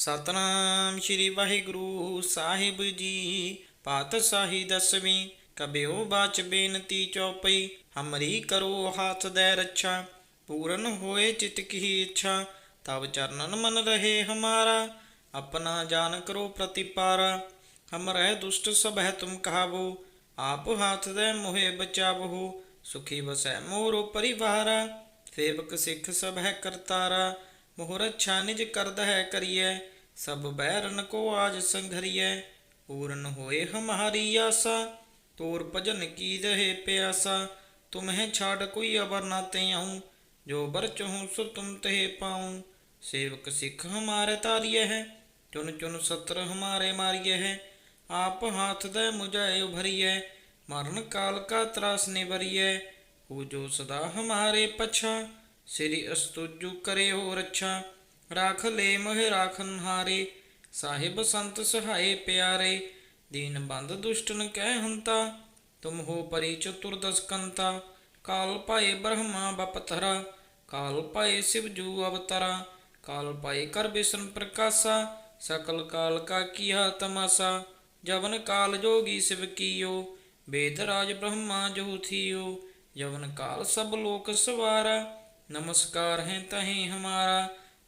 ਸਤਨਾਮ ਸ੍ਰੀ ਵਾਹਿਗੁਰੂ ਸਾਹਿਬ ਜੀ। ਪਾਤਸ਼ਾਹੀ ਦਸਵੀਂ, ਕਬਿਓ ਬਾਚ ਬੇਨਤੀ ਚੌਪਈ, ਹਮਰੀ ਕਰੋ ਹਾਥ ਦੇ ਰੱਛਾ, ਪੂਰਨ ਹੋਏ ਚਿਤ ਕੀ ਇੱਛਾ ਤਬ ਚਰਨਨ ਮਨ ਰਹੇ ਹਮਾਰਾ, ਆਪਣਾ ਜਾਨ ਕਰੋ ਪ੍ਰਤੀਪਾਰਾ। ਹਮਰੇ ਦੁਸ਼ਟ ਸਭ ਹੈ ਤੁਮ ਕਹਾਵੋ, ਆਪ ਹਾਥ ਦੇ ਮੋਹਿ ਬਚਾਵੋ, ਸੁਖੀ ਵਸੈ ਮੋਰੋ ਪਰਿਵਾਰਾ, ਸੇਵਕ ਸਿੱਖ ਸਭ ਹੈ ਕਰਤਾਰਾ, ਮੋਹਰ ਅੱਛਾ ਨਿਜ ਕਰਦ ਹੈ ਕਰੀਐ ਸਭ ਬੈਰਨ ਕੋ ਆਜ ਸੰਘਰੀਐ, ਪੂਰਨ ਹੋਏ ਹਮਾਰੀ ਆਸਾ, ਤੋਰ ਭਜਨ ਕੀ ਰਹੇ ਪਿਆਸਾ, ਤੁਮਹਿ ਛਾੜ ਕੋਈ ਅਵਰ ਨਾ ਤੇ ਆਉ ਜੋ ਬਰ ਸੋ ਤੁਮ ਤੇ ਪਾਉ। ਸੇਵਕ ਸਿੱਖ ਹਮਾਰੇ ਤਾਰੀਏ ਹੈ ਚੁਨ ਚੁਨ ਸਤਰ ਹਮਾਰੇ ਮਾਰੀਏ ਹੈ, ਆਪ ਹਾਥ ਦੇ ਮੁਝਾਏ ਉਭਰੀਏ ਮਰਨ ਕਾਲ ਕਾ ਤਰਾਸ ਨਿਵਰੀਏ ਹੋ ਜੋ ਸਦਾ ਹਮਾਰੇ ਪਛਾ, ਸ੍ਰੀ ਅਸਤੁਜੂ ਕਰੇ ਹੋ ਰੱਛਾ। ਰਖ ਲੈ ਮਹਿ ਰਾਖਨ ਹਾਰੇ ਸਾਹਿਬ ਸੰਤ ਸਹਾਏ ਪਿਆਰੇ, ਦੀਨ ਬੰਦ ਦੁਸ਼ਟਨ ਕਹਿ ਹੰਤਾ, ਤੁਮ ਹੋ ਪਰੀ ਚਤੁਰਦਸ ਕੰਤਾ ਕਾਲ ਪਾਏ ਬ੍ਰਹਮਾ ਬਪਤਰਾ ਕਾਲ ਪਾਏ ਸਿਵਜੂ ਅਵਤਰਾ, ਕਾਲ ਪਾਏ ਕਰ ਬਿਸ਼ਨ ਪ੍ਰਕਾਸ਼ਾ, ਸਕਲ ਕਾਲ ਕਾ ਕੀਆ ਤਮਾਸਾ, ਜਵਨ ਕਾਲ ਜੋਗੀ ਸਿਵ ਕੀਓ ਵੇਦ ਰਾਜ ਬ੍ਰਹਮਾ ਜੋ ਥੀਓ, ਜਵਨ ਕਾਲ ਸਭ ਲੋਕ ਸਵਾਰਾ, ਨਮਸਕਾਰ ਹੈ ਤਹੀਂ ਹਮਾਰਾ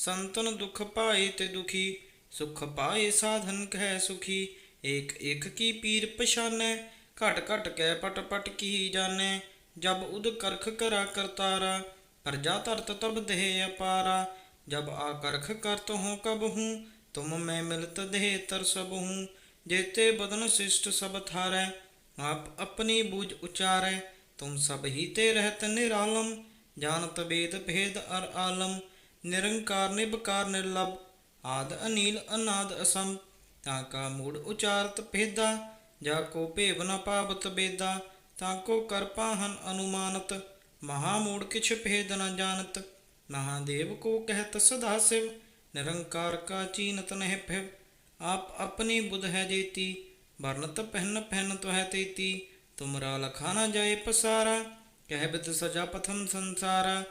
ਸੰਤਨ ਦੁਖ ਪਾਏ ਤੇ ਦੁਖੀ, ਸੁਖ ਪਾਏ ਸਾਧਨ ਕਹਿ ਸੁਖੀ। ਏਕ ਏਕ ਕੀ ਪੀਰ ਪਛਾਨੈ, ਘਟ ਘਟ ਕੈ ਪਟ ਪਟ ਕੀ ਜਾਣੈ। ਜਬ ਉਦ ਕਰਖ ਕਰਾ ਕਰਤਾਰਾ, ਪ੍ਰਜਾ ਧਰਤ ਤਬ ਦੇਹ ਅਪਾਰਾ। ਜਬ ਆ ਕਰਖ ਕਰਤ ਹੂੰ ਕਬ ਹੂੰ, ਤੁਮ ਮੈਂ ਮਿਲਤ ਦੇਹ ਤਰ ਸਭ ਹੂੰ। ਜੇਤੇ ਬਦਨ ਸਿਸ਼ਟ ਸਭ ਥਾਰੈ, ਆਪ ਆਪਣੀ ਬੂਝ ਉਚਾਰੈ। ਤੁਮ ਸਭ ਹੀ ਤੇ ਰਹਿਤ ਨਿਰਾਲਮ, ਜਾਣਤ ਵੇਦ ਭੇਦ ਅਰ ਆਲਮ। ਨਿਰੰਕਾਰ ਨਿਬਕਾਰ ਨਿਰਲਭ ਆਦ, ਅਨੀਲ, ਅਨਾਦ ਅਸਮ ਤਾਂ ਕਾ ਮੂੜ ਉਚਾਰਤ ਭੇਦਾ, ਜਾ ਕੋ ਭੇਵ ਨ ਪਾਵਤ ਬੇਦਾ, ਤਾਂ ਕੋ ਕਰ ਪਾਹਨ ਅਨੁਮਾਨਤ। ਮਹਾ ਮੂੜ ਕਿਛ ਭੇਦ ਨ ਜਾਣਤ। ਮਹਾਦੇਵ ਕੋ ਕਹਿਤ ਸਦਾ ਸਿਵ, ਨਿਰੰਕਾਰ ਕਾ ਚੀਨਤ ਨਹਿ ਭਿਵ। ਆਪ ਆਪਣੀ ਬੁਧ ਹੈ ਜੇਤੀ ਵਰਨਤ ਪਹਿਨ ਪਹਿਨ ਤੋ ਹੈ ਤੇਤੀ। ਤੁਮਰਾ ਲਖਾ ਨ ਜਾਏ ਪਸਾਰਾ, ਕਹਿ ਬਿਦ ਸਜਾ ਪਥਮ ਸੰਸਾਰਾ।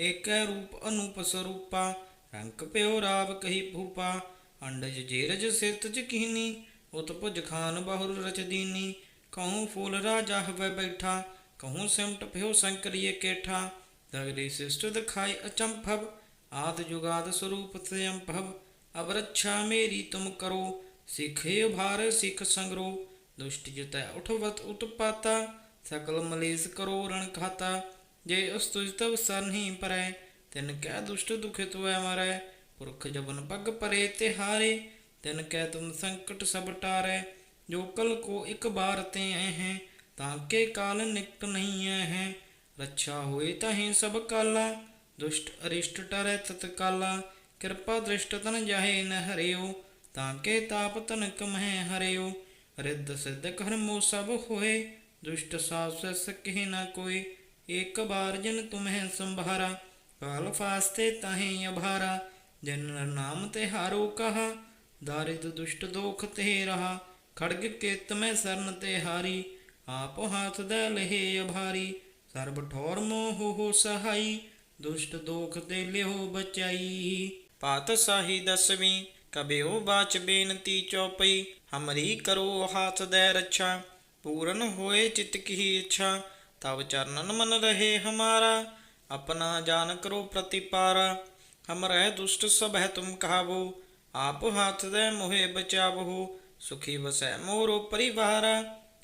ਏਕੈ ਰੂਪ ਅਨੂਪ ਸਰੂਪਾ ਰੰਗ ਪਿਓ ਰਾਵ ਕਹੀ ਭੂਪਾ, ਅੰਡਜ ਜੇਰਜ ਸਿਰਤ ਚ ਕੀਨੀ ਖਾਨ ਬਹੁਰ ਰਚ ਕਹੂੰ ਫੂਲ ਰਾਜਾ ਹਵੇ ਬੈਠਾ, ਕਹੂੰ ਸਿਮਟ ਪਿਓ ਸੰਕਰੀਏ ਕੇਠਾ, ਦਗਰੀ ਸਿਸ਼ਟ ਦਿਖਾਈ ਅਚੰਭਵ, ਆਦ ਜੁਗਾਦ ਸਰੂਪ ਤਯੰਭਵ ਅਬ ਰੱਛਾ ਮੇਰੀ ਤੁਮ ਕਰੋ, ਸਿਖੇ ਭਾਰ ਸਿਖ ਸੰਗਰੋ, ਦੁਸ਼ਟ ਜਿਤੈ ਉਠਵਤ ਉਤਪਾਤਾ, ਸਕਲ ਮਲੇਸ ਕਰੋ ਰਣ ਖਾਤਾ ਜੇ ਉਸ ਤੁਜ ਤਵ ਸਰਨਹੀ ਪਰੈ, ਤਿਨ ਕੈ ਦੁਸ਼ਟ ਦੁਖਿਤ ਹੋਇ ਮਰੈ, ਪੁਰਖ ਜਬਨ ਪਗ ਪਰੇ ਤੇ ਹਾਰੇ, ਤਿਨ ਕੈ ਤੁਮ ਸੰਕਟ ਸਭ ਟਾਰੈ, ਜੋ ਕਲ ਕੋ ਇਕ ਬਾਰ ਤੇ ਐ ਹੈ, ਤਾਂ ਕੇ ਕਾਲ ਨਿਕਟ ਨਹੀਂ ਐ ਹੈ, ਰੱਛਾ ਹੋਏ ਤਹੀਂ ਕਾਲਾ, ਦੁਸ਼ਟ ਅਰਿਸ਼ਟ ਟਰੈ ਤਤ ਕਾਲਾ ਕਿਰਪਾ ਦ੍ਰਿਸ਼ਟ ਤਨ ਜਾਹੇ ਨ ਹਰਿਓ, ਤਾਂ ਕੇ ਤਾਪ ਤਨਕ ਮਹਿ ਹਰਿਓ, ਰਿੱਧ ਸਿੱਧ ਕਰਮੋ ਸਭ ਹੋਏ, ਦੁਸ਼ਟ ਸਾਸ ਸਕਹਿ ਨ ਕੋਈ ਏਕ ਬਾਰ ਜਿਨ ਤੁਮਹਿ ਸੰਭਾਰਾ, ਕਾਲ ਫਾਸਤੇ ਤਾਹੇ ਅਭਾਰਾ, ਜਿਨ ਨਾਮ ਤੇ ਹਾਰੋ ਕਹਾ, ਦਾਰਿਦ ਦੁਸ਼ਟ ਦੋਖ ਤੇ ਰਹਾ, ਖੜਗ ਕੇਤ ਮੈਂ ਸਰਨ ਤੇ ਹਾਰੀ, ਆਪ ਹਾਥ ਦੇ ਲਹੇ ਅਭਾਰੀ, ਸਰਬ ਠੌਰ ਮੋਹ ਹੋ ਸਹਾਈ, ਦੁਸ਼ਟ ਦੋਖ ਤੇ ਲਿਓ ਬਚਾਈ। ਪਾਤ ਪਾਤਸ਼ਾਹੀ ਦਸਵੀਂ, ਕਬਿਓ ਬਾਚ ਬੇਨਤੀ ਚੌਪਈ, ਹਮਰੀ ਕਰੋ ਹਾਥ ਦੇ ਰੱਛਾ, ਪੂਰਨ ਹੋਏ ਚਿਤ ਕੀ ਇੱਛਾ ਤਬ ਚਰਨਨ ਮਨ ਰਹੇ ਹਮਾਰਾ, ਆਪਣਾ ਜਾਨ ਕਰੋ ਪ੍ਰਤੀਪਾਰਾ। ਹਮਰੇ ਦੁਸ਼ਟ ਸਭ ਹੈ ਤੁਮ ਕਹਾਵੋ, ਆਪ ਹਾਥ ਦੇ ਮੋਹਿ ਬਚਾਵੋ। ਸੁਖੀ ਵਸੈ ਮੋਰੋ ਪਰਿਵਾਰਾ,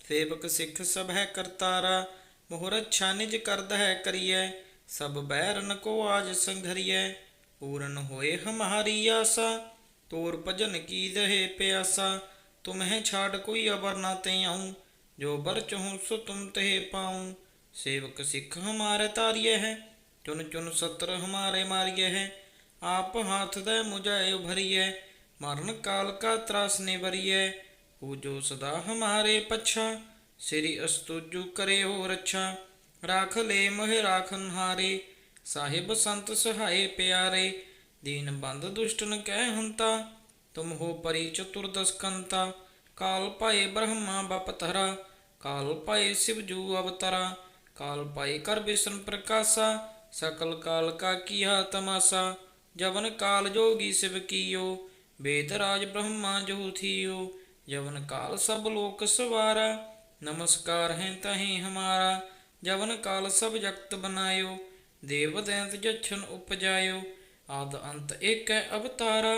ਸੇਵਕ ਸਿੱਖ ਸਭ ਹੈ ਕਰਤਾਰਾ। ਮੋਹਰ ਅੱਛਾ ਨਿਜ ਕਰਦ ਹੈ ਕਰੀਐ, ਸਭ ਬੈਰਨ ਕੋ ਆਜ ਸੰਘਰੀਐ। ਪੂਰਨ ਹੋਏ ਹਮਾਰੀ ਆਸਾ, ਤੋਰ ਭਜਨ ਕੀ ਦਹੇ ਪਿਆਸਾ। ਤੁਮਹਿ ਛਾੜ ਕੋਈ ਅਵਰ ਨਾ ਤੇ ਆਉ ਜੋ ਬਰ ਸੋ ਤੁਮ ਤੇ ਪਾਉ। ਸੇਵਕ ਸਿੱਖ ਹਮਾਰੇ ਤਾਰੀਏ ਹੈ ਚੁਨ ਚੁਨ ਸਤਰ ਹਮਾਰੇ ਮਾਰੀਏ ਹੈ, ਆਪ ਹਾਥ ਦੇ ਮੁਝਾਏ ਉਭਰੀਏ, ਮਰਨ ਕਾਲ ਕਾ ਤਰਾਸ ਨਿਵਰੀਐ ਪੂਜੋ ਸਦਾ ਹਮਾਰੇ ਪਛਾ, ਸ੍ਰੀ ਅਸਤੁਜੂ ਕਰੇ ਹੋ ਰੱਛਾ, ਰਾਖ ਲੈ ਮਹਿ ਰਾਖਨ ਹਾਰੇ ਸਾਹਿਬ ਸੰਤ ਸਹਾਏ ਪਿਆਰੇ, ਦੀਨ ਬੰਦ ਦੁਸ਼ਟਨ ਕਹਿ ਹੰਤਾ, ਤੁਮ ਹੋ ਪਰੀ ਚਤੁਰਦਸ ਕਾਲ ਪਾਏ ਬ੍ਰਹਮਾ ਬਪਤਰਾ, ਕਾਲ ਪਾਏ ਸਿਵਜੂ ਅਵਤਰਾ ਕਾਲ ਪਾਏ ਕਰ ਬਿਸ਼ਨ ਪ੍ਰਕਾਸ਼ਾ, ਸਕਲ ਕਾਲ ਕਾ ਕੀਆ ਤਮਾਸਾ, ਜਵਨ ਕਾਲ ਜੋਗੀ ਸਿਵ ਕੀਓ ਵੇਦ ਰਾਜ ਬ੍ਰਹਮਾ ਜੋ ਥੀਓ, ਜਵਨ ਕਾਲ ਸਭ ਲੋਕ ਸਵਾਰਾ, ਨਮਸਕਾਰ ਹੈ ਤਹੀਂ ਹਮਾਰਾ, ਜਵਨ ਕਾਲ ਸਭ ਜਗਤ ਬਨਾਇਓ, ਦੇਵ ਦੈਂਤ ਜਛਨ ਉਪਜਾਇਓ, ਆਦ ਅੰਤ ਏਕੈ ਅਵਤਾਰਾ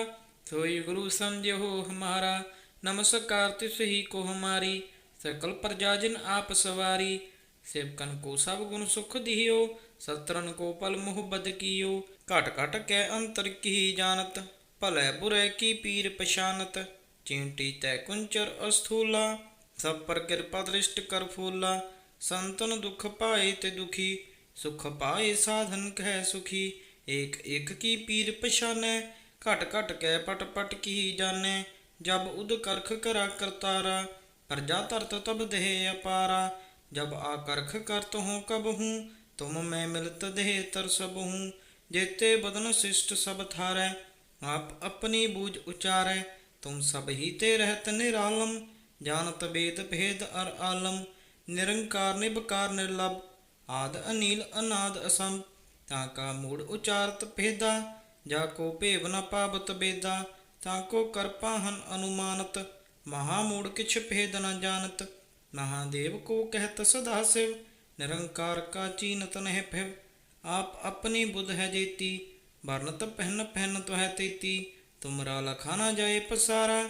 ਸੋਈ ਗੁਰੂ ਸਮਝਿਓ ਹਮਾਰਾ, ਨਮਸਕਾਰ ਤਿਸ ਹੀ ਕੋ ਹਮਾਰੀ, ਸਕਲ ਪ੍ਰਜਾ ਜਿਨ ਆਪ ਸਵਾਰੀ ਸੇਵਕਨ ਕੋ ਸਭ ਗੁਣ ਸੁਖ ਦਿਓ ਸਤਰਨ ਕੋ ਪਲ ਮੁਹੱਬਤ ਕੀਓ, ਘਟ ਘਟ ਕੈ ਅੰਤਰ ਕੀ ਜਾਣਤ, ਭਲੇ ਬੁਰੇ ਕੀ ਪੀਰ ਪਛਾਨਤ, ਚਿੰਟੀ ਤੈ ਕੁੰਚਰ ਅਸਥੂਲਾ, ਸਭ ਪਰ ਕਿਰਪਾ ਦ੍ਰਿਸ਼ਟ ਕਰ ਫੂਲਾ, ਸੰਤਨ ਦੁਖ ਪਾਏ ਤੇ ਦੁਖੀ, ਸੁਖ ਪਾਏ ਸਾਧਨ ਕਹਿ ਸੁਖੀ, ਏਕ ਏਕ ਕੀ ਪੀਰ ਪਛਾਨੈ, ਘਟ ਘਟ ਕੈ ਪਟ ਪਟ ਕੀ ਜਾਣੈ, ਜਬ ਉਦ ਕਰਖ ਕਰਾ ਕਰਤਾਰਾ, ਪ੍ਰਜਾ ਤਰਤ ਤਬ ਦੇਹ ਅਪਾਰਾ ਜਬ ਆ ਕਰਖ ਕਰਤ ਹੂੰ ਕਬ ਹੂੰ, ਤੁਮ ਮੈਂ ਮਿਲਤ ਦੇਹ ਤਰ ਸਭ ਹੂੰ। ਜੇਤੇ ਬਦਨ ਸਿਸ਼ਟ ਸਭ ਥਾਰੈ, ਆਪ ਆਪਣੀ ਬੂਝ ਉਚਾਰੈ। ਤੁਮ ਸਭ ਹੀ ਤੇ ਰਹਿਤ ਨਿਰਾਲਮ, ਜਾਣਤ ਵੇਦ ਭੇਦ ਅਰ ਆਲਮ। ਨਿਰੰਕਾਰ ਨਿਬਕਾਰ ਨਿਰਲਭ, ਆਦ ਅਨੀਲ ਅਨਾਦ ਅਸੰਭ। ਤਾਂ ਕਾ ਮੂੜ ਉਚਾਰਤ ਭੇਦਾ, ਜਾ ਕੋ ਭੇਵ ਨ ਪਾਵਤ ਬੇਦਾ। ਤਾਂ ਕੋ ਅਨੁਮਾਨਤ, ਮਹਾ ਮੂੜ ਕਿਛ ਭੇਦ ਨ ਜਾਣਤ। ਮਹਾਦੇਵ ਕੋ ਕਹਿਤ ਸਦਾ ਸਿਵ, ਨਿਰੰਕਾਰ ਕਾ ਚੀਨਤ ਨਹਿ ਫਿਵ ਆਪ ਆਪਣੀ ਬੁੱਧ ਹੈ ਜੇਤੀ, ਵਰਨਤ ਪਹਿਨ ਪਹਿਨ ਤੋਹਿ ਤੇਤੀ। ਤੁਮਰਾ ਲਖਾਨਾ ਜਾਏ ਪਸਾਰਾ,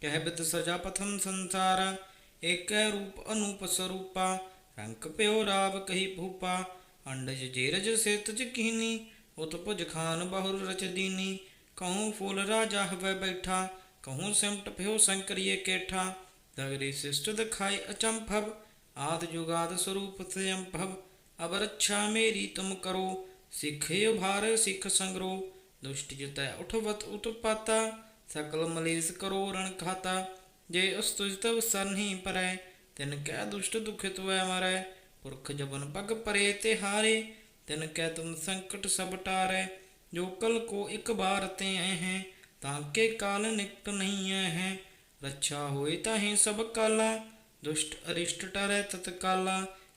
ਕਹਿ ਬਿਤ ਸਜਾ ਪਥਮ ਸੰਸਾਰਾ। ਏਕੈ ਰੂਪ ਅਨੂਪ ਸਰੂਪਾ ਰੰਗ ਪਿਓ ਰਾਵ ਕਹੀ ਭੂਪਾ। ਅੰਡਜ ਜੇਰਜ ਸੇਤਜ ਕੀਨੀ ਉਤ ਭੁਜ ਖਾਨ ਬਹੁਰ ਰਚ ਦੀਨੀ। ਕਹੂੰ ਫੂਲ ਰਾਜਾ ਹਵੈ ਬੈਠਾ, ਕਹੂੰ ਸਿਮਟ ਪਿਓ ਸੰਕਰੀਏ ਕੇਠਾ। ਦਗਰੀ ਸਿਸ਼ਟ ਦਿਖਾਈ ਅਚੰਭਵ, ਆਦ ਜੁਗਾਦ ਸਰੂਪ ਸਯੰਭਵ ਅਬ ਰੱਛਾ ਮੇਰੀ ਤੁਮ ਕਰੋ, ਸਿੱਖੇ ਉਭਾਰ, ਸਿੱਖ ਸੰਗਰੋ, ਦੁਸ਼ਟ ਜਿਤੈ ਉਠਵਤ ਉਤਪਾਤਾ, ਸਕਲ ਮਲੇਸ ਕਰੋ ਰਣ ਖਾਤਾ, ਜੇ ਉਸ ਤੁਜ ਤਵ ਸਰਨਹੀ ਪਰੈ, ਤਿਨ ਕੈ ਦੁਸ਼ਟ ਦੁਖਿਤ ਵੈ ਮਰੈ, ਪੁਰਖ ਜਬਨ ਪਗ ਪਰੇ ਤੇ ਹਾਰੇ ਤਿਨ ਕੈ ਤੁਮ ਸੰਕਟ ਸਭ ਟਾਰੈ, ਜੋ ਕਲ ਕੋ ਇਕ ਬਾਰ ਤੇ ਹੈ, ਤਾਂ ਕੇ ਕਾਲ ਨਿਕਟ ਨਹੀਂ ਹੈ ਰੱਛਾ ਹੋਏ ਤਾਹੀਂ ਸਭ ਕਾਲਾ, ਦੁਸ਼ਟ ਅਰਿਸ਼ਟ ਟਰੈ ਤਤ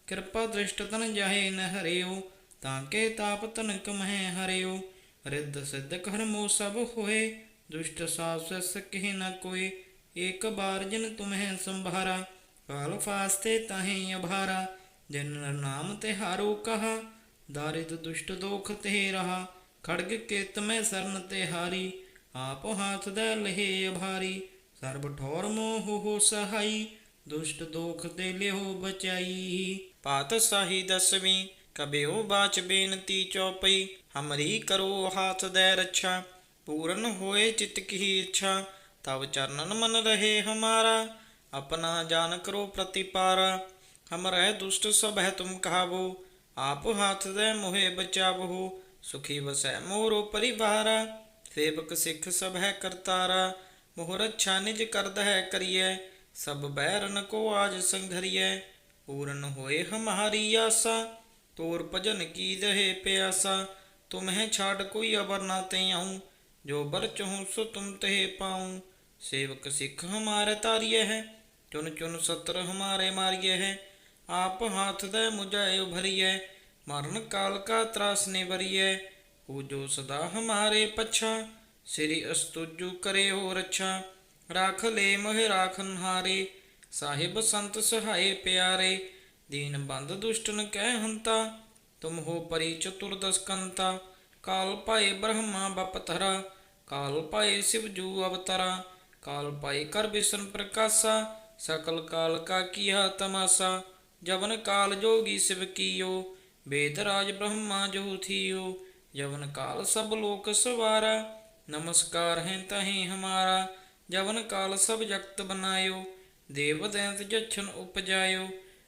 ਕਿਰਪਾ ਦ੍ਰਿਸ਼ਟ ਤਨ ਜਾਹੇ ਨ ਹਰਿਓ, ਤਾਂ ਕੇ ਤਾਪ ਤਨਕ ਮਹਿ ਹਰਿਓ। ਰਿੱਧ ਸਿੱਧ ਕਰਮੋ ਸਭ ਹੋਏ, ਦੁਸ਼ਟ ਸਾਸ ਸਕਹਿ ਨ ਕੋਏ, ਏਕ ਬਾਰ ਜਿਨ ਤੁਮਹਿ ਸੰਭਾਰਾ ਕਾਲ ਫਾਸਤੇ ਤਾਹੇ ਅਭਾਰਾ। ਜਿਨ ਨਾਮ ਤੇ ਹਾਰੋ ਕਹਾ, ਦਾਰਿਦ ਦੁਸ਼ਟ ਦੋਖ ਤੇ ਰਹਾ। ਖੜਗ ਕੇਤ ਮੈਂ ਸਰਨ ਤੇ ਹਾਰੀ ਆਪ ਹਾਥ ਦਾ ਲਹੇ ਅਭਾਰੀ। ਸਰਬ ਠੌਰ ਮੋਹ ਹੋ ਸਹਾਈ, ਦੁਸ਼ਟ ਦੋਖ ਤੇ ਲਿਓ ਬਚਾਈ। ਪਾਤਸ਼ਾਹੀ ਦਸਵੀਂ, ਕਬਿਓ ਬਾਚ ਬੇਨਤੀ ਚੌਪਈ, ਹਮਰੀ ਕਰੋ ਹਾਥ ਦੇ ਰੱਛਾ, ਪੂਰਨ ਹੋਏ ਚਿਤ ਕੀ ਇੱਛਾ ਤਬ ਚਰਨਨ ਮਨ ਰਹੇ ਹਮਾਰਾ, ਆਪਣਾ ਜਾਨ ਕਰੋ ਪ੍ਰਤੀਪਾਰਾ। ਹਮ ਰਹਿ ਦੁਸ਼ਟ ਸਭ ਹੈ ਤੁਮ ਕਹਾਵੋ, ਆਪ ਹਾਥ ਦੇ ਮੋਹਿ ਬਚਾਵੋ, ਸੁਖੀ ਵਸੈ ਮੋਰੋ ਪਰਿਵਾਰਾ, ਸੇਵਕ ਸਿੱਖ ਸਭ ਹੈ ਕਰਤਾਰਾ। ਮੋਹ ਛਾਨਿਜ ਨਿਜ ਕਰਦ ਹੈ ਕਰੀਐ, ਸਭ ਬੈਰਨ ਕੋ ਆਜ ਸੰਘਰੀਐ। ਪੂਰਨ ਹੋਏ ਹਮਾਰੀ ਆਸਾ, ਤੋਰ ਭਜਨ ਕੀ ਦਹੇ ਪਿਆਸਾ। ਤੁਮਹਿ ਛਾੜ ਕੋਈ ਅਵਰ ਨਾ ਤੇ ਆਉ, ਜੋ ਬਰ ਚਹੂੰ ਸੋ ਤੁਮ ਤੇ ਪਾਉ। ਸੇਵਕ ਸਿੱਖ ਹਮਾਰੇ ਤਾਰੀਏ ਹੈ, ਚੁਨ ਚੁਨ ਸਤਰ ਹਮਾਰੇ ਮਾਰੀਏ ਹੈ। ਆਪ ਹਾਥ ਦੇ ਮੁਝਾਏ ਉਭਰੀਏ ਮਰਨ ਕਾਲ ਕਾ ਤਰਾਸ ਨਿਵਰੀਏ ਜੋ ਸਦਾ ਹਮਾਰੇ ਪਛਾ। ਸ੍ਰੀ ਅਸਤੁਜੂ ਕਰੇ ਹੋ ਰੱਛਾ, ਰਾਖ ਲੈ ਮੋਹਿ ਰਾਖਨ ਹਾਰੇ ਸਾਹਿਬ ਸੰਤ ਸਹਾਏ ਪਿਆਰੇ, ਦੀਨ ਬੰਦ ਦੁਸ਼ਟਨ ਕਹਿ ਹੰਤਾ, ਤੁਮ ਹੋ ਪਰੀ ਚਤੁਰਦਸ ਕੰਤਾ ਕਾਲ ਪਾਏ ਬ੍ਰਹਮਾ ਬਪਤਰਾ ਕਾਲ ਪਾਏ ਸਿਵਜੂ ਅਵਤਰਾ, ਕਾਲ ਪਾਏ ਕਰ ਬਿਸ਼ਨ ਪ੍ਰਕਾਸ਼ਾ, ਸਕਲ ਕਾਲ ਕਾ ਕੀਆ ਤਮਾਸਾ, ਜਵਨ ਕਾਲ ਜੋਗੀ ਸਿਵ ਕੀਓ, ਵੇਦ ਰਾਜ ਬ੍ਰਹਮਾ ਜੋ ਥੀਓ, ਜਵਨ ਕਾਲ ਸਭ ਲੋਕ ਸਵਾਰਾ ਨਮਸਕਾਰ ਹੈ ਤਹੀਂ ਹਮਾਰਾ, ਜਵਨ ਕਾਲ ਸਭ ਜਗਤ ਬਨਾਇਓ, ਦੇਵ ਦੈਂਤ ਜਛਨ ਉਪਜਾਇਓ,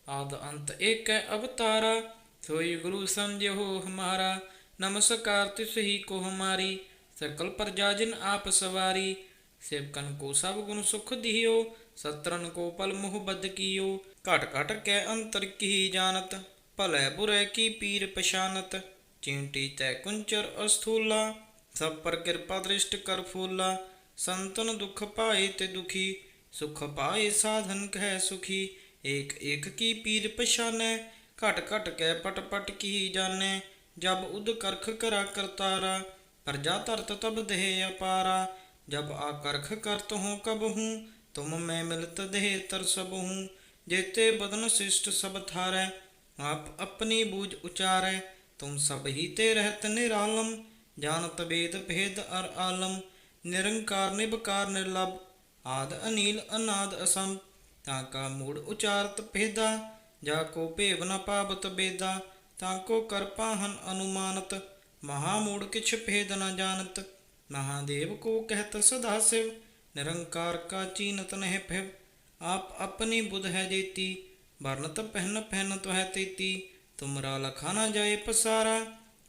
ਆਦ ਅੰਤ ਏਕੈ ਅਵਤਾਰਾ, ਸੋਈ ਗੁਰੂ ਸਮਝਿਓ ਹਮਾਰਾ, ਨਮਸਕਾਰ ਤਿਸ ਹੀ ਕੋ ਹਮਾਰੀ, ਸਕਲ ਪ੍ਰਜਾ ਜਿਨ ਆਪ ਸਵਾਰੀ, ਸੇਵਕਨ ਕੋ ਸਭ ਗੁਣ ਸੁਖ ਦਿਓ ਸਤਰਨ ਕੋ ਪਲ ਮੁਹ ਬਦ ਕੀਓ, ਘਟ ਘਟ ਕੈ ਅੰਤਰ ਕੀ ਜਾਣਤ, ਭਲੇ ਬੁਰੇ ਕੀ ਪੀਰ ਪਛਾਨਤ, ਚਿੰਟੀ ਤੈ ਕੁੰਚਰ ਅਸਥੂਲਾ ਸਭ ਪਰ ਕਿਰਪਾ ਦ੍ਰਿਸ਼ਟ ਕਰ ਫੂਲਾ, ਸੰਤਨ ਦੁਖ ਪਾਏ ਤੇ ਦੁਖੀ, ਸੁਖ ਪਾਏ ਸਾਧਨ ਕਹਿ ਸੁਖੀ, ਏਕ ਏਕ ਕੀ ਪੀਰ ਪਛਾਨੈ, ਘਟ ਘਟ ਕੈ ਪਟ ਪਟ ਕੀ ਜਾਣੈ, ਜਬ ਉਦ ਕਰਖ ਕਰਾ ਕਰਤਾਰਾ, ਪ੍ਰਜਾ ਧਰਤ ਤਬ ਦੇਹ ਅਪਾਰਾ, ਜਬ ਆ ਕਰਖ ਕਰਤ ਹੂੰ ਕਬ ਹੂੰ, ਤੁਮ ਮੈਂ ਮਿਲਤ ਦੇਹ ਤਰ ਸਭ ਹੂੰ, ਜੇਤੇ ਬਦਨ ਸਿਸ਼ਟ ਸਭ ਥਾਰੈ, ਆਪ ਆਪਣੀ ਬੂਝ ਉਚਾਰੈ, ਤੁਮ ਸਭ ਹੀ ਤੇ ਰਹਿਤ ਨਿਰਾਲਮ ਜਾਣਤ ਵੇਦ ਭੇਦ ਅਰ ਆਲਮ, ਨਿਰੰਕਾਰ ਨਿਬਕਾਰ ਨਿਰਲਭ, ਆਦ ਅਨੀਲ ਅਨਾਦ ਅਸਮ ਤਾਂ ਕਾ ਮੂੜ ਉਚਾਰਤ ਭੇਦਾ, ਜਾ ਕੋ ਭੇਵ ਨ ਪਾਵਤ ਬੇਦਾ, ਤਾਂ ਕੋ ਕਰਪਾਹਨ ਅਨੁਮਾਨਤ, ਮਹਾ ਮੂੜ ਕਿਛ ਭੇਦ ਨ ਜਾਣਤ, ਮਹਾਦੇਵ ਕੋ ਕਹਿਤ ਸਦਾ ਸਿਵ, ਨਿਰੰਕਾਰ ਕਾ ਚੀਨਤ ਨਹਿ ਫਿਵ ਆਪ ਆਪਣੀ ਬੁਧ ਹੈ ਜੇਤੀ ਵਰਨਤ ਪਹਿਨ ਪਹਿਨ ਤੁਹੈ ਤੇਤੀ, ਤੁਮਰਾ ਲਖਾ ਜਾਏ ਪਸਾਰਾ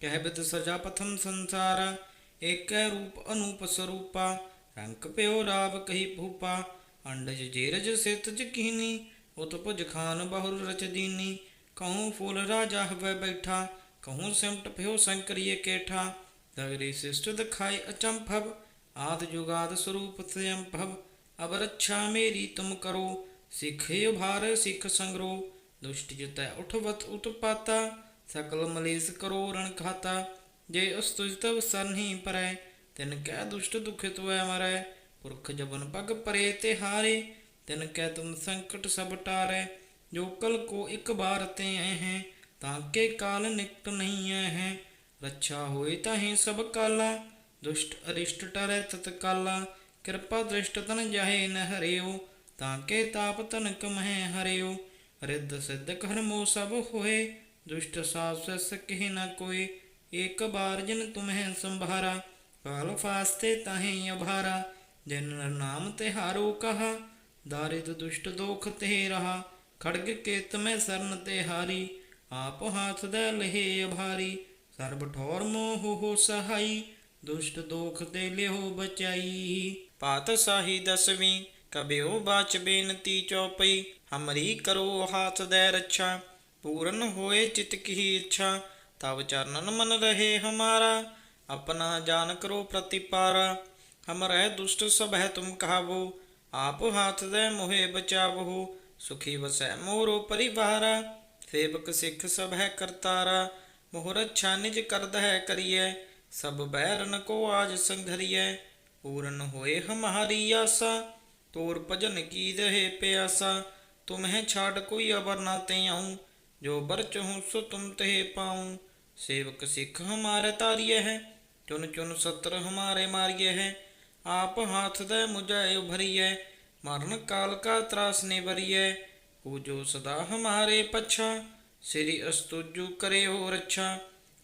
ਕਹਿ ਬਿਦ ਸਜਾ ਪਥਮ ਸੰਸਾਰ, ਏਕੈ ਰੂਪ ਅਨੂਪ ਸਰੂਪਾ ਰੰਗ ਪਿਓ ਰਾਵ ਕਹੀ ਭੂਪਾ, ਅੰਡਜ ਜੇਰਜ ਸਿਤ ਕੀਨੀ ਉਤ ਭੁਜ ਖਾਨ ਬਹੁਰ ਰਚ ਦੀਨੀ, ਕਹੂੰ ਫੂਲ ਰਾਜਾ ਹਵੈ ਬੈਠਾ, ਕਹੂੰ ਸਿਮਟ ਪਿਓ ਸੰਕਰੀਏ ਕੇਠਾ, ਦਗਰੀ ਸਿਸ਼ਟ ਦਿਖਾਈ ਅਚੰਭਵ, ਆਦ ਜੁਗਾਦ ਸਰੂਪ ਸਯੰਭਵ ਅਬ ਰੱਛਾ ਮੇਰੀ ਤੁਮ ਕਰੋ, ਸਿੱਖੇ ਭਾਰ ਸਿੱਖ ਸੰਗਰੋ, ਦੁਸ਼ਟ ਜਿਤੈ ਉਠਵਤ ਉਤਪਾਤਾ ਸਕਲ ਮਲੇਸ ਕਰੋ ਰਣ ਖਾਤਾ, ਜੇ ਅਸਤੁਜ ਤਵ ਸਰਨਹੀ ਪਰੈ, ਤਿਨ ਕੈ ਦੁਸ਼ਟ ਦੁਖਿਤ ਵੈ ਮਰੈ, ਪੁਰਖ ਜਬਨ ਪਗ ਪਰੇ ਤੇ ਹਾਰੇ, ਤਿਨ ਕੈ ਤੁਮ ਸੰਕਟ ਸਭ ਟਾਰੈ, ਜੋ ਕਲ ਕੋ ਇੱਕ ਬਾਰ ਤੇ ਐ ਹੈ, ਤਾਂ ਕੇ ਕਾਲ ਨਿਕਟ ਨਹੀਂ ਐ ਹੈ, ਰੱਛਾ ਹੋਏ ਤਾਹੀ ਸਭ ਕਾਲਾ, ਦੁਸ਼ਟ ਅਰਿਸ਼ਟ ਟਰੈ ਤਤ ਕਾਲਾ ਕਿਰਪਾ ਦ੍ਰਿਸ਼ਟ ਤਨ ਜਾਹੇ ਨ ਹਰਿਓ, ਤਾਂ ਕੇ ਤਾਪ ਤਨਕ ਮਹਿ ਹਰਿਓ, ਰਿੱਧ ਸਿੱਧ ਕਰਮੋ ਸਭ ਹੋਏ ਦੁਸ਼ਟ ਸਾਸ ਸਕਹਿ ਨ ਕੋਏ ਏਕ ਬਾਰ ਜਿਨ ਤੁਮਹਿ ਸੰਭਾਰਾ, ਕਾਲ ਫਾਸਤੇ ਤਾਹੇ ਅਭਾਰਾ, ਜਿਨ ਨਾਮ ਤੇ ਹਾਰੋ ਕਹਾ, ਦਾਰਿਦ ਦੁਸ਼ਟ ਦੋਖ ਤੇ ਰਹਾ, ਖੜਗ ਕੇਤ ਮੈਂ ਸਰਨ ਤੇ ਹਾਰੀ, ਆਪ ਹਾਥ ਦੇ ਲਹੇ ਅਭਾਰੀ, ਸਰਬ ਠੌਰ ਮੋਹ ਹੋ ਸਹਾਈ, ਦੁਸ਼ਟ ਦੋਖ ਤੇ ਲਿਓ ਬਚਾਈ। ਪਾਤ ਪਾਤਸ਼ਾਹੀ ਦਸਵੀਂ ਕਬਿਓ ਬਾਚ ਬੇਨਤੀ ਚੌਪਈ, ਹਮਰੀ ਕਰੋ ਹਾਥ ਦੇ ਰੱਛਾ ਪੂਰਨ ਹੋਏ ਚਿਤ ਕੀ ਇੱਛਾ ਤਬ ਚਰਨਨ ਮਨ ਰਹੇ ਹਮਾਰਾ, ਆਪਣਾ ਜਾਨ ਕਰੋ ਪ੍ਰਤਿਪਾਰਾ। ਹਮਰੇ ਦੁਸ਼ਟ ਸਭ ਹੈ ਤੁਮ ਕਹਾਵੋ, ਆਪ ਹਾਥ ਦੇ ਮੋਹਿ ਬਚਾਵੋ, ਸੁਖੀ ਵਸੈ ਮੋਰੋ ਪਰਿਵਾਰਾ। ਸੇਵਕ ਸਿੱਖ ਸਭ ਹੈ ਕਰਤਾਰਾ ਮੋਹ ਰੱਛਾ ਨਿਜ ਕਰਦ ਹੈ ਕਰੀਐ, ਸਭ ਬੈਰਨ ਕੋ ਆਜ ਸੰਘਰੀਐ। ਪੂਰਨ ਹੋਏ ਹਮਾਰੀ ਆਸਾ, ਤੋਰ ਭਜਨ ਕੀ ਰਹੇ ਪਿਆਸਾ, ਤੁਮਹਿ ਛਾੜ ਕੋਈ ਅਵਰ ਨਾ ਤੇ ਆਉ। ਜੋ ਬਰ ਚਹੂੰ ਸੋ ਤੁਮ ਤਹਿ ਪਾਉ। ਸੇਵਕ ਸਿੱਖ ਹਮਾਰੇ ਤਾਰਿਏ ਹੈ, ਚੁਨ ਚੁਨ ਸਤਰ ਹਮਾਰੇ ਮਾਰਿਏ ਹੈ। ਆਪ ਹਾਥ ਦੇ ਮੁਝੈ ਉਭਰੀਏ ਮਰਨ ਕਾਲ ਕਾ ਤਰਾਸ ਨੇ ਬਰੀਏ ਪੂਜੋ ਸਦਾ ਹਮਾਰੇ ਪਛਾ, ਸ੍ਰੀ ਅਸਤੁਜੂ ਕਰੇ ਹੋ ਰੱਛਾ।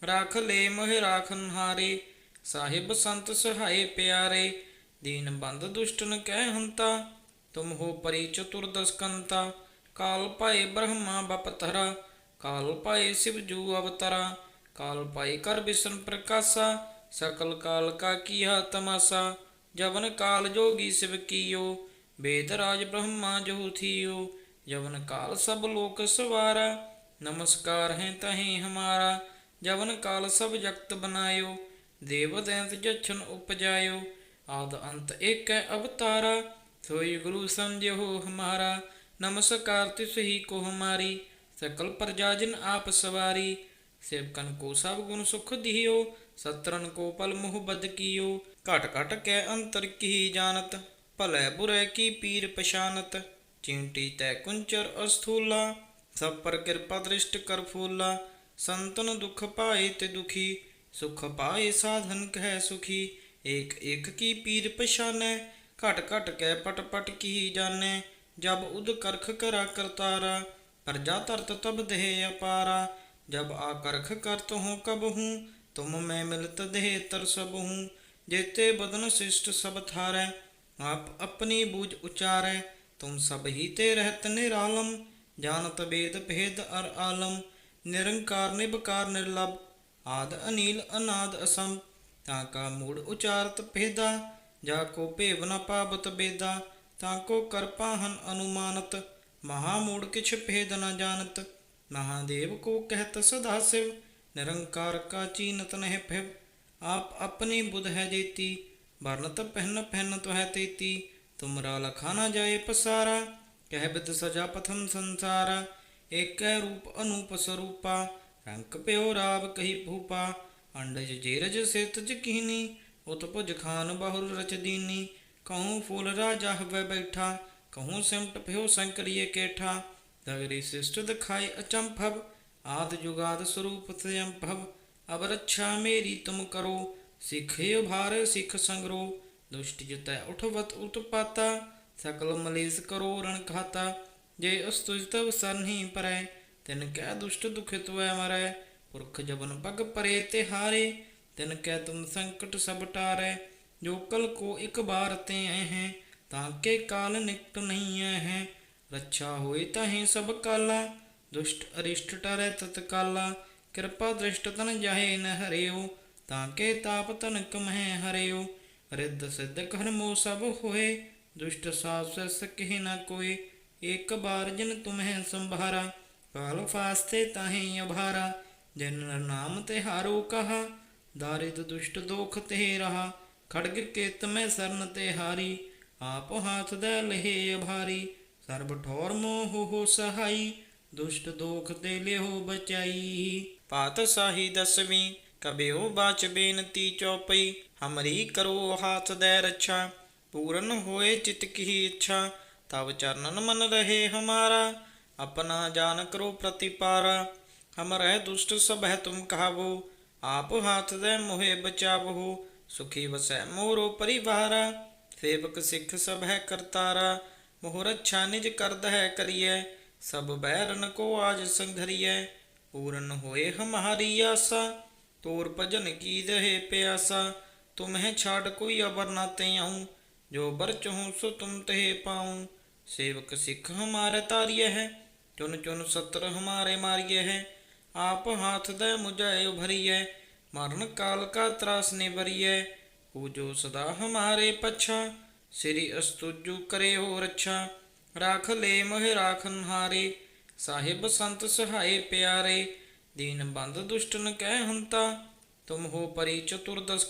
ਰਾਖ ਲੈ ਮੋਹਿ ਰਾਖਨ ਹਾਰੇ ਸਾਹਿਬ ਸੰਤ ਸਹਾਏ ਪਿਆਰੇ। ਦੀਨ ਬੰਦ ਦੁਸ਼ਟਨ ਕਹਿ ਹੰਤਾ, ਤੁਮ ਹੋ ਪਰੀ ਚਤੁਰ ਦਸਕੰਤਾ। ਕਾਲ ਭਏ ਬ੍ਰਹਮਾ ਬਪਤਰਾ ਕਾਲ ਪਾਏ ਸਿਵ ਜੂ ਅਵਤਾਰਾ, ਕਾਲ ਪਾਏ ਕਰ ਵਿਸ਼ਨ ਪ੍ਰਕਾਸ਼ਾ, ਸਕਲ ਕਾਲ ਕਾ ਕੀਹਾ ਤਮਾਸਾ, ਜਵਨ ਕਾਲ ਜੋਗੀ ਸਿਵ ਕੀਓ ਵੇਦ ਰਾਜ ਬ੍ਰਹਮਾ ਜੋ ਥੀਓ, ਜਵਨ ਕਾਲ ਸਭ ਲੋਕ ਸਵਾਰਾ, ਨਮਸਕਾਰ ਹੈ ਤਹੀਂ ਹਮਾਰਾ, ਜਵਨ ਕਾਲ ਸਭ ਜਗਤ ਬਨਾਇਓ, ਦੇਵ ਦੈਂਤ ਜਛਨ ਉਪਜਾਇਓ, ਆਦ ਅੰਤ ਏਕ ਅਵਤਾਰਾ, ਸੋਈ ਗੁਰੂ ਸਮਝਿਓ ਹਮਾਰਾ, ਨਮਸਕਾਰ ਤਿਸ ਕੋ ਹਮਾਰੀ ਸਕਲ ਪ੍ਰਜਾ ਜਿਨ ਆਪ ਸਵਾਰੀ ਸੇਵਕਨ ਕੋ ਸਭ ਗੁਣ ਸੁਖ ਦਿਓ ਸਤਰਨ ਕੋ ਪਲ ਮੁਹ ਬਦ ਕੀਓ ਘਟ ਘਟ ਕੈ ਅੰਤਰ ਕੀ ਜਾਣਤ ਭਲੇ ਬੁਰੇ ਕੀ ਪੀਰ ਪਛਾਨਤ ਚਿੰਟੀ ਤੈ ਕੁੰਚਰ ਅਸਥੂਲਾ ਸਭ ਪਰ ਕਿਰਪਾ ਦ੍ਰਿਸ਼ਟ ਕਰ ਫੂਲਾ ਸੰਤਨ ਦੁਖ ਪਾਏ ਤੇ ਦੁਖੀ ਸੁਖ ਪਾਏ ਸਾਧਨ ਕਹਿ ਸੁਖੀ ਏਕ ਏਕ ਕੀ ਪੀਰ ਪਛਾਨੈ ਘਟ ਘਟ ਕੈ ਪਟ ਪਟ ਕੀ ਜਾਣੈ ਜਬ ਉਦ ਕਰਖ ਕਰਾ प्रजा तरत तब देह अपारा जब आकर्ख करत हूँ कब हूँ तुम मैं मिलत देह तर सब हूँ जेते बदन शिष्ट सब थारे आप अपनी बूझ उचारे तुम सब ही ते रहत निरालम जानत वेद भेद अर आलम निरंकार निबकार निर्लभ आद अनिल अनाद असम ताका मूड उचारत भेदा जा को भेव न पावत बेदा ताको करपा हन अनुमानत ਮਹਾ ਮੂੜ ਕਿਛ ਭੇਦ ਨ ਜਾਣਤ, ਮਹਾਦੇਵ ਕੋ ਕਹਿਤ ਸਦਾ ਸਿਵ, ਨਿਰੰਕਾਰ ਕਾ ਚੀਨਤ ਨਹਿ ਫਿਵ ਆਪ ਆਪਣੀ ਬੁਧ ਹੈ ਜੇਤੀ ਵਰਨਤ ਪਹਿਨ ਪਹਿਨ ਤੁਹੈ ਤੇਤੀ। ਤੁਮਰਾ ਲਖਾ ਨ ਜਾਏ ਪਸਾਰਾ, ਕਹਿ ਬਿਦ ਸਜਾ ਪਥਮ ਸੰਸਾਰਾ। ਏਕੈ ਰੂਪ ਅਨੂਪ ਸਰੂਪਾ, ਰੰਕ ਪਿਓ ਰਾਵ ਕਹੀ ਭੂਪਾ। ਅੰਡਜ ਜੀਰਜ ਸਿਤ ਜਕੀਨੀ ਉਤ ਭੁਜ ਖਾਨ ਬਹੁਰ ਰਚ ਦੀਨੀ। ਕਹੂੰ ਫੂਲ ਰਾਜਾ ਹਵੇ ਬੈਠਾ ਕਹੂੰ ਸਿਮਟ ਭਿਓ ਸੰਕਰੀਏ ਕੇਠਾ, ਦਗਰੀ ਸਿਸ਼ਟ ਦਿਖਾਈ ਅਚੰਭਵ, ਆਦ ਜੁਗਾਦ ਸਰੂਪ ਸਯੰਭਵ ਅਬ ਰੱਛਾ ਮੇਰੀ ਤੁਮ ਕਰੋ ਭਾਰ ਸਿੱਖ ਸੰਗਰੋ, ਦੁਸ਼ਟ ਜਿਤੈ ਉਠਵਤ ਉਤਪਾਤਾ, ਸਕਲ ਮਲੇਸ ਕਰੋ ਰਣ ਖਾਤਾ ਜੇ ਅਸਤੁਜ ਤਵ ਸਰਨਹੀ ਪਰੈ, ਤਿਨ ਕੈ ਦੁਸ਼ਟ ਦੁਖਿਤ ਵੈ ਮਰੈ, ਪੁਰਖ ਜਬਨ ਪਗ ਪਰੇ ਤੇ ਹਾਰੇ ਤਿਨ ਕੈ ਤੁਮ ਸੰਕਟ ਸਭ ਟਾਰੈ, ਜੋ ਕਲ ਕੋ ਇਕ ਬਾਰ ਤੇ ਆਏ ਹੈ ਤਾਂ ਕੇ ਕਾਲ ਨਿਕਟ ਨਹੀਂ ਆਏ ਹੈ। ਰੱਛਾ ਹੋਏ ਤਾਹੇ ਸਭ ਕਾਲਾ, ਦੁਸ਼ਟ ਅਰਿਸ਼ਟ ਟਰੈ ਤਤਕਾਲਾ ਕਿਰਪਾ ਦ੍ਰਿਸ਼ਟ ਤਨ ਜਾਹੇ ਨ ਹਰਿਓ ਤਾਂ ਕੇ ਤਾਪ ਤਨਕ ਮਹਿ ਹਰਿਓ। ਰਿੱਧ ਸਿੱਧ ਕਰਮੋ ਸਭ ਹੋਏ, ਦੁਸ਼ਟ ਸਾਸ ਸਕਹਿ ਨ ਕੋਏ। ਇੱਕ ਬਾਰ ਜਨ ਤੁਮਹਿ ਸੰਭਾਰਾ, ਕਾਲ ਫਾਸਤੇ ਤਾਹੇ ਅਭਾਰਾ। ਜਿਨ ਨਾਮ ਤੇ ਹਾਰੋ ਕਹਾ, ਦਾਰਿਦ ਦੁਸ਼ਟ ਦੋਖ ਤੇ ਰਹਾ। ਖੜਗ ਕੇਤ ਮੈਂ ਸਰਨ ਤੇ ਹਾਰੀ। ਆਪ ਹਾਥ ਦੇ ਲਹੇ ਅਭਾਰੀ, ਸਰਬ ਠੌਰ ਮੋਹ ਹੋ ਸਹਾਈ, ਦੁਸ਼ਟ ਦੋਖ ਤੇ ਲਿਓ ਬਚਾਈ। ਪਾਤ ਸਾਹੀ ਦਸਵੀਂ ਕਬਿਓ ਬਾਚ ਬੇਨਤੀ ਚੌਪਈ, ਹਮਰੀ ਕਰੋ ਹਾਥ ਦੇ ਰੱਛਾ, ਪੂਰਨ ਹੋਏ ਚਿਤ ਕੀ ਇੱਛਾ ਤਬ ਚਰਨਨ ਮਨ ਰਹੇ ਹਮਾਰਾ, ਆਪਣਾ ਜਾਨ ਕਰੋ ਪ੍ਰਤੀਪਾਰਾ। ਹਮਰੈ ਦੁਸ਼ਟ ਸਭ ਹੈ ਤੁਮ ਕਹਾਵੋ, ਆਪ ਹਾਥ ਦੇ ਮੋਹਿ ਬਚਾਵੋ, ਸੁਖੀ ਵਸੈ ਮੋਰੋ ਪਰਿਵਾਰਾ। ਸੇਵਕ ਸਿੱਖ ਸਭ ਹੈ ਕਰਤਾਰਾ ਮੋਹ ਰੱਛਾ ਨਿਜ ਕਰਦ ਹੈ ਕਰੀਐ, ਸਭ ਬੈਰਨ ਕੋ ਆਜ ਸੰਘਰੀਐ, ਪੂਰਨ ਹੋਏ ਹਮਾਰੀ ਆਸਾ, ਤੋਰ ਭਜਨ ਕੀ ਦਹੇ ਪਿਆਸਾ ਤੁਮਹਿ ਛਾੜ ਕੋਈ ਅਬਰ ਨਾ ਤੇ ਆਉ ਜੋ ਬਰ ਚਹੂੰ ਸੋ ਤੁਮ ਤੇ ਪਾਉ, ਸੇਵਕ ਸਿੱਖ ਹਮਾਰੇ ਤਾਰੀਏ ਹੈ, ਚੁਨ ਚੁਨ ਸਤਰ ਹਮਾਰੇ ਮਾਰੀਏ ਹੈ, ਆਪ ਹਾਥ ਦੇ ਮੁਝਾਏ ਉਭਰੀਏ ਮਰਨ ਕਾਲ ਕਾ ਤਰਾਸ ਨੇ ਬਰੀਏ ਜੋ ਸਦਾ ਹਮਾਰੇ ਪਛਾ, ਸ੍ਰੀ ਅਸਤੁਜੂ ਕਰੇ ਹੋ ਰੱਛਾ। ਰਾਖ ਲੈ ਮੋਹਿ ਰਾਖਨ ਹਾਰੇ ਸਾਹਿਬ ਸੰਤ ਸਹਾਏ ਪਿਆਰੇ। ਦੀਨ ਬੰਦ ਦੁਸ਼ਟਨ ਕਹਿ ਹੰਤਾ, ਤੁਮ ਹੋ ਪਰੀ ਚਤੁਰਦਸ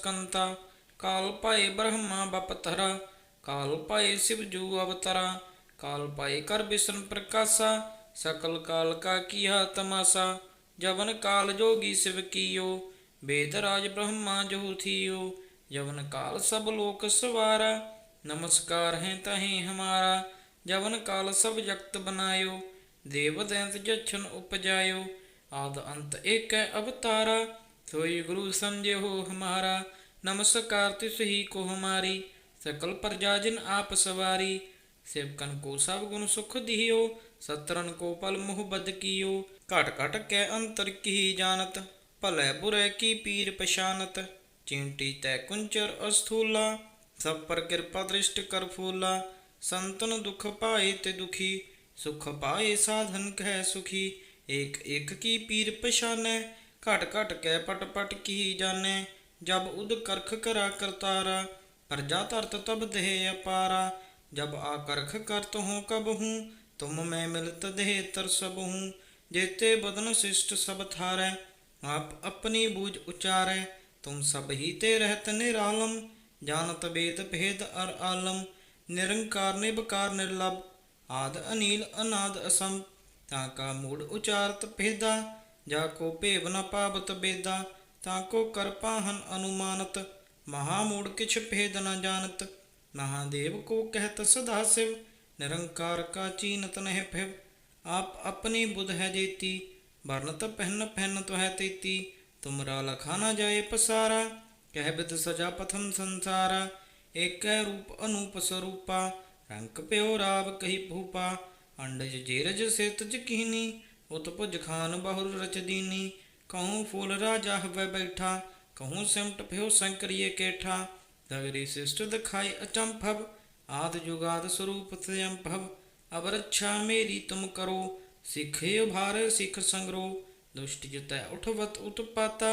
ਕਾਲ ਪਾਏ ਬ੍ਰਹਮਾ ਬਪਤਰਾ ਕਾਲ ਪਾਏ ਸਿਵ ਜੂ ਅਵਤਰਾ। ਕਾਲ ਪਾਏ ਕਰ ਬਿਸ਼ਨ ਪ੍ਰਕਾਸ਼ਾ, ਸਕਲ ਕਾਲ ਕਾ ਕੀਆ ਤਮਾਸਾ। ਜਵਨ ਕਾਲ ਜੋਗੀ ਸਿਵ ਕੀਓ, ਬੇਦ ਰਾਜ ਬ੍ਰਹਮਾ ਜੋ ਥੀਓ। ਜਵਨ ਕਾਲ ਸਭ ਲੋਕ ਸਵਾਰਾ, ਨਮਸਕਾਰ ਹੈ ਤਹੀਂ ਹਮਾਰਾ। ਜਵਨ ਕਾਲ ਸਭ ਜਗਤ ਬਨਾਇਓ, ਦੇਵ ਦੈਂਤ ਜਛਨ ਉਪਜਾਇਓ। ਆਦ ਅੰਤ ਏਕੈ ਅਵਤਾਰਾ, ਸੋਈ ਗੁਰੂ ਸਮਝਿਓ ਹਮਾਰਾ। ਨਮਸਕਾਰ ਤਿਸ ਹੀ ਕੋ ਹਮਾਰੀ, ਸਕਲ ਪ੍ਰਜਾ ਜਿਨ ਆਪ ਸਵਾਰੀ। ਸੇਵਕਨ ਕੋ ਸਭ ਗੁਣ ਸੁਖ ਦਿਓ ਸਤਰਨ ਕੋ ਪਲ ਮੁਹ ਬਦ ਕੀਓ। ਘਟ ਘਟ ਕੈ ਅੰਤਰ ਕੀ ਜਾਣਤ, ਭਲੇ ਬੁਰੇ ਕੀ ਪੀਰ ਪਛਾਨਤ। ਚਿੰਟੀ ਤੈ ਕੁੰਚਰ ਅਸਥੂਲਾ, ਸਭ ਪਰ ਕਿਰਪਾ ਦ੍ਰਿਸ਼ਟ ਕਰ ਫੂਲਾ। ਸੰਤਨ ਦੁਖ ਪਾਏ ਤੇ ਦੁਖੀ, ਸੁਖ ਪਾਏ ਸਾਧਨ ਕਹਿ ਸੁਖੀ। ਏਕ ਏਕ ਕੀ ਪੀਰ ਪਛਾਨੈ, ਘਟ ਘਟ ਕੈ ਪਟ ਪਟ ਕੀ ਜਾਣੈ। ਜਬ ਉਦ ਕਰਖ ਕਰਾ ਕਰਤਾਰਾ, ਪ੍ਰਜਾ ਤਰਤ ਤਬ ਦੇਹ ਅਪਾਰਾ। ਜਬ ਆ ਕਰਖ ਕਰਤ ਹੂੰ ਕਬ ਹੂੰ, ਤੁਮ ਮੈਂ ਮਿਲਤ ਦੇਹ ਤਰ ਸਭ ਹੂੰ। ਜੇਤੇ ਬਦਨ ਸਿਸ਼ਟ ਸਭ ਥਾਰੈ, ਆਪ ਆਪਣੀ ਬੂਝ ਉਚਾਰੈ। ਤੁਮ ਸਭ ਹੀ ਤੇ ਰਹਿਤ ਨਿਰਾਲਮ, ਜਾਣਤ ਵੇਦ ਭੇਦ ਅਰ ਆਲਮ, ਨਿਰੰਕਾਰ ਨਿਬਕਾਰ ਨਿਰਲਭ, ਆਦ ਅਨੀਲ ਅਨਾਦ ਅਸਮ, ਤਾਂ ਕਾ ਮੂੜ ਉਚਾਰਤ ਭੇਦਾ, ਜਾ ਕੋ ਭੇਵ ਨ ਪਾਵਤ ਬੇਦਾ, ਤਾਂ ਕੋ ਕਰਪਾਹਨ ਅਨੁਮਾਨਤ, ਮਹਾ ਮੂੜ ਕਿਛ ਭੇਦ ਨ ਜਾਣਤ, ਮਹਾਦੇਵ ਕੋ ਕਹਿਤ ਸਦਾ ਸਿਵ, ਨਿਰੰਕਾਰ ਕਾ ਚੀਨਤ ਨਹਿ ਫਿਵ ਆਪ ਆਪਣੀ ਬੁਧ ਹੈ ਜੇਤੀ ਵਰਨਤ ਪਹਿਨ ਪਹਿਨ ਹੈ ਤੇਤੀ ਤੁਮਰਾ ਲਖਾ ਨਾ ਜਾਏ ਪਸਾਰਾ, ਕਹਿ ਸਜਾ ਪਥਮ ਸੰਸਾਰਾ, ਏਕੈ ਰੂਪ ਅਨੂਪ ਸਰੂਪਾ, ਰੰਕ ਪਿਓ ਰਾਵ ਕਹੀ ਭੂਪਾ, ਅੰਡਜ ਜੀਰਜ ਸਿਤ ਜਕੀਨੀ, ਉਤ ਭੁਜ ਖਾਨ ਬਹੁਰ ਰਚਦੀਨੀ ਕਹੂੰ ਫੂਲ ਰਾਜਾ ਹਵੇ ਬੈਠਾ, ਕਹੂੰ ਸਿਮਟ ਭਿਓ ਸੰਕਰੀਏ ਕੇਠਾ, ਦਗਰੀ ਸਿਸ਼ਟ ਦਿਖਾਈ ਅਚੰਭਵ, ਆਦ ਜੁਗਾਦ ਸਰੂਪ ਸਯੰਭਵ ਅਬ ਮੇਰੀ ਤੁਮ ਕਰੋ, ਸਿਖੇ ਭਾਰ ਸਿਖ ਸੰਗਰੋ ਦੁਸ਼ਟ ਜਿਤੈ ਉਠਵਤ ਉਤਪਾਤਾ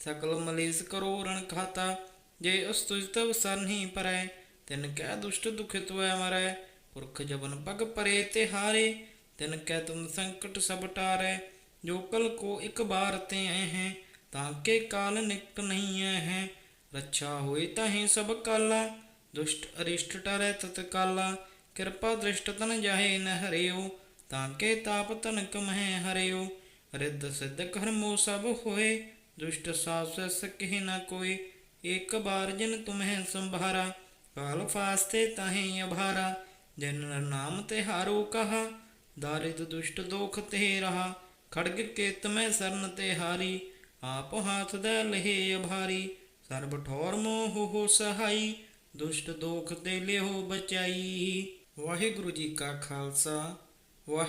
ਸਕਲ ਮਲੇਸ ਕਰੋ ਰਣ ਖਾਤਾ, ਜੇ ਅਸਤੁਜ ਤਵ ਸਰਨਹੀ ਪਰੈ, ਤਿਨ ਕੈ ਦੁਸ਼ਟ ਦੁਖਿਤ ਵੈ ਮਰੈ, ਪੁਰਖ ਜਬਨ ਪਗ ਪਰੇ ਤੇ ਹਾਰੇ, ਤਿਨ ਕੈ ਤੁਮ ਸੰਕਟ ਸਭ ਟਾਰੈ, ਜੋ ਕਲ ਕੋ ਇਕ ਬਾਰ ਤੇ ਆਏ ਹੈ, ਤਾਂ ਕੇ ਕਾਲ ਨਿਕਟ ਨਹੀਂ ਆਏ ਰੱਛਾ ਹੋਏ ਤਾਹੇ ਸਭ ਕਾਲਾ, ਦੁਸ਼ਟ ਅਰਿਸ਼ਟ ਟਰੈ ਤਤ ਕਾਲਾ, ਕਿਰਪਾ ਦ੍ਰਿਸ਼ਟ ਤਨ ਜਾਹੇ ਨ ਤਾਂ ਕੇ ਤਾਪ ਤਨਕ ਮਹਿ ਹਰਿਓ ਰਿੱਧ ਸਿੱਧ ਕਰਮੋ ਸਭ ਹੋਏ, ਦੁਸ਼ਟ ਸਾਸ ਸਕਹਿ ਨ ਕੋਈ ਇੱਕ ਬਾਰ ਜਿਨ ਤੁਮਹਿ ਸੰਭਾਰਾ, ਕਾਲ ਫਾਸਤੇ ਤਾਹੇ ਅਭਾਰਾ, ਜਿਨ ਨਾਮ ਤੇ ਹਾਰੋ ਕਹਾ, ਦਾਰਿਦ ਦੁਸ਼ਟ ਦੋਖ ਤੇ ਰਹਾ, ਖੜਗ ਕੇਤ ਮੈਂ ਸਰਨ ਤੇ ਹਾਰੀ, ਆਪ ਹਾਥ ਦਾ ਲਹੇ ਅਭਾਰੀ, ਸਰਬ ਠੌਰ ਮੋਹ ਹੋ ਸਹਾਈ, ਦੁਸ਼ਟ ਦੋਖ ਤੇ ਲਿਓ ਬਚਾਈ। ਵਾਹਿਗੁਰੂ ਜੀ ਕਾ ਖਾਲਸਾ, ਵਾਹਿਗੁਰੂ